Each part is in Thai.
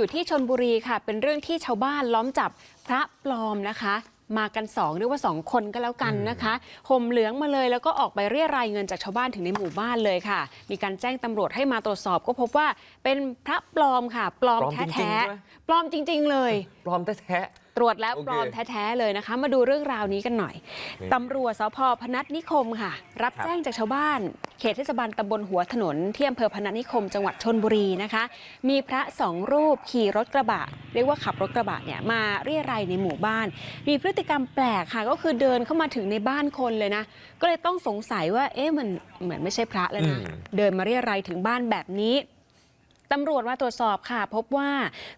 อยู่ที่ชนบุรีค่ะ เป็นเรื่องที่ชาวบ้านล้อมจับพระปลอมนะคะ มากันสองเรียกว่าสองคนก็แล้วกันนะคะห่มเหลืองมาเลยแล้วก็ออกไปเรียรายเงินจากชาวบ้านถึงในหมู่บ้านเลยค่ะ มีการแจ้งตำรวจให้มาตรวจสอบก็พบว่าเป็นพระปลอมค่ะ ปลอมปลอมจริงๆแท้ใช่ไหมๆปลอมจริง ๆ เลย ปลอมแท้ ตรวจแล้วโอเคปลอมแท้ๆเลยนะคะ มาดูเรื่องราวนี้กันหน่อยนี่ตำรวจสพพนัสนิคมค่ะรับครับแจ้งจากชาวบ้าน เขตเทศบาลตำบลหัวถนนที่อำเภอพนัสนิคม จังหวัดชนบุรีนะคะ มีพระสองรูปขี่รถกระบะ เรียกว่าขับรถกระบะเนี่ยมาเรียรัยในหมู่บ้าน มีพฤติกรรมแปลกค่ะ ก็คือเดินเข้ามาถึงในบ้านคนเลยนะ ก็เลยต้องสงสัยว่าเอ๊ะมันเหมือนไม่ใช่พระแล้วนะอืมเดินมาเรียรัยถึงบ้านแบบนี้ ตำรวจมาตรวจสอบค่ะ พบว่า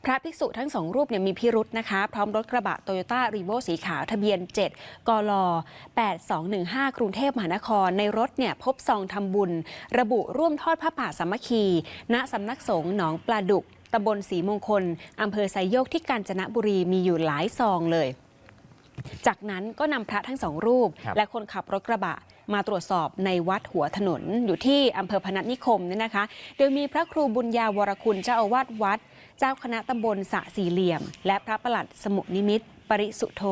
พระภิกษุทั้งสองรูปเนี่ยมีพิรุษนะคะ พร้อมรถกระบะโตโยต้ารีโวสีขาวทะเบียน 7 กล 8215 กรุงเทพมหานคร ในรถเนี่ยพบซองทำบุญ ระบุร่วมทอดผ้าป่าสามัคคี ณสำนักสงฆ์หนองปลาดุกตำบลศรีมงคลอำเภอไซโยกที่กาญจนบุรีมีอยู่หลายซองเลย จากนั้นก็นำพระทั้งสองรูปครับและคนขับรถกระบะ มาตรวจสอบในวัดหัวถนนอยู่ที่อำเภอพนัสนิคมเนี่ยนะคะ โดยมีพระครูบุญญาวรคุณเจ้าอาวาสวัด เจ้าคณะตำบลสะสี่เหลี่ยม และพระประหลัดสมุนิมิตรปริสุโธ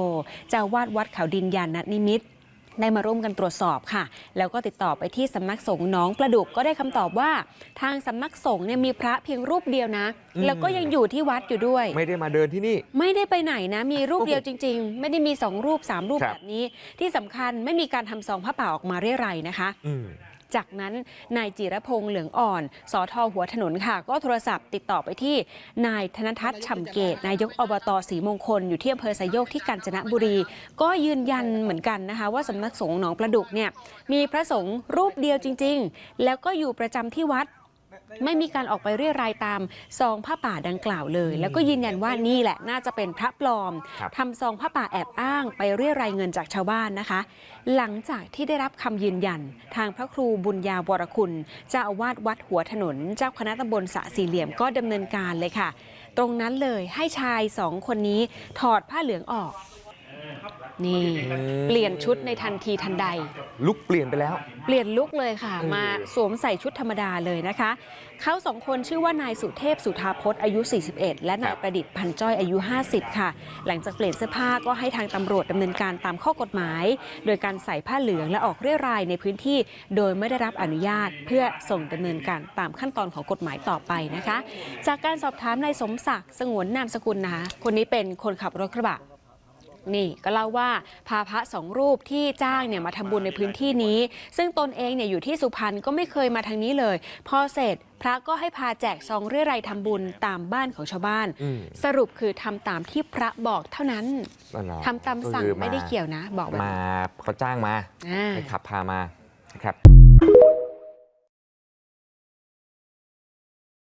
เจ้าวาดวัดเขาดินยานนนิมิตร ได้มาร่วมกันตรวจสอบค่ะ แล้วก็ติดต่อไปที่สำนักสงฆ์หน้องประดุกก็ได้คำตอบว่า ทางสำนักสงฆ์เนี่ยมีพระเพียงรูปเดียวนะแล้วก็ยังอยู่ที่วัดอยู่ด้วยๆไม่ได้มาเดินที่นี่ ไม่ได้ไปไหนนะมีรูปเดียวจริง ๆ ไม่ได้มีสองรูปสามรูปครับ แบบนี้ ที่สำคัญไม่มีการทำซองผ้าป่าออกมาเรียรัยนะคะ อืม จากนั้นนายจิรพงษ์เหลืองอ่อนสอทอหัวถนนค่ะ ก็โทรศัพท์ติดต่อไปที่นายธนทัศน์ฉ่ำเกตนายกอบตศรีมงคล อยู่ที่อำเภอไซโยกที่กาญจนบุรี ก็ยืนยันเหมือนกันนะคะ ว่าสำนักสงฆ์หนองประดุกเนี่ยมีพระสงฆ์รูปเดียวจริง ๆ แล้วก็อยู่ประจำที่วัด ไม่มีการออกไปเรียรายตามซองผ้าป่าดังกล่าวเลย แล้วก็ยืนยันว่านี่แหละน่าจะเป็นพระปลอมครับทำซองผ้าป่าแอบอ้าง ไปเรียรายเงินจากชาวบ้านนะคะ หลังจากที่ได้รับคำยืนยัน ทางพระครูบุญญาวรคุณเจ้าอาวาสวัดหัวถนน เจ้าคณะตำบลสะสี่เหลี่ยมก็ดำเนินการเลยค่ะ ตรงนั้นเลยให้ชายสองคนนี้ถอดผ้าเหลืองออก นี่เปลี่ยนชุดในทันทีทันใด ลุกเปลี่ยนไปแล้ว เปลี่ยนลุกเลยค่ะเออมาสวมใส่ชุดธรรมดาเลยนะคะ เขาสองคนชื่อว่านายสุเทพสุธาพจน์อายุ 41 และนายประดิษฐ์พันจ้อยอายุ 50 ค่ะ หลังจากเปลี่ยนเสื้อผ้าก็ให้ทางตำรวจดำเนินการตามข้อกฎหมาย โดยการใส่ผ้าเหลืองและออกเรียรายในพื้นที่โดยไม่ได้รับอนุญาต เพื่อส่งดำเนินการตามขั้นตอนของกฎหมายต่อไปนะคะ จากการสอบถามนายสมศักดิ์สงวนนามสกุลนะคะคนนี้เป็นคนขับรถกระบะ นี่ก็เล่าว่าพาพระสองรูปที่จ้างเนี่ยมาทำบุญในพื้นที่นี้ ซึ่งตนเองเนี่ยอยู่ที่สุพรรณก็ไม่เคยมาทางนี้เลย พอเสร็จพระก็ให้พาแจกซองเรียรัยทำบุญตามบ้านของชาวบ้านอืมสรุปคือทำตามที่พระบอกเท่านั้นนั่นเหรอทำตามสั่งก็คือไม่ได้เกี่ยวนะ บอกแบบมาเขาจ้างมาอ่าให้ขับพามา